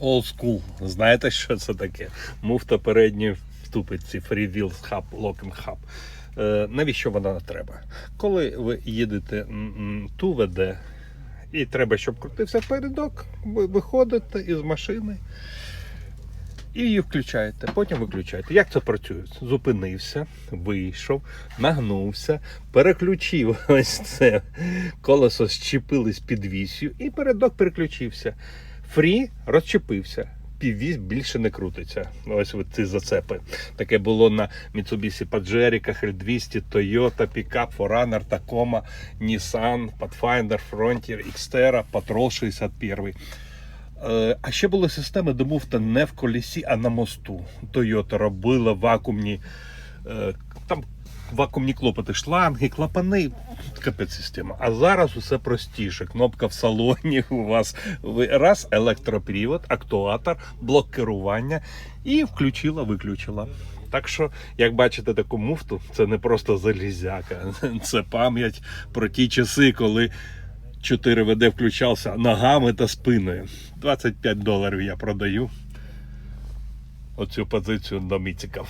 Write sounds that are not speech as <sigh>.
Old school. Знаєте, що це таке? Муфта передньої ступиці, Freewheel Hub, Locking Hub. Е, навіщо вона треба? Коли ви їдете ту веде, і треба, щоб крутився передок, ви виходите із машини і її включаєте, потім виключаєте. Як це працює? Зупинився, вийшов, нагнувся, переключив <laughs> ось це колесо щепились під вісю, і передок переключився. Фрі розчепився. Піввісь більше не крутиться. Ось ці зацепи. Таке було на Mitsubishi Pajero, L200, Toyota, Pickup, Forerunner, Tacoma, Nissan, Pathfinder, Frontier, Xterra, Patrol 61. Е, А ще були системи, де муфта не в колісі, а на мосту. Toyota робила вакуумні, е, там вакуумні клопоти, шланги, клапани. Капець система. А зараз усе простіше. Кнопка в салоні у вас раз електропривод, актуатор, блок керування і включила, виключила. Так що, як бачите, таку муфту, це не просто залізяка, <laughs> це пам'ять про ті часи, коли 4 ВД включався ногами та спиною. 25 доларів я продаю. Оцю позицію до міциків.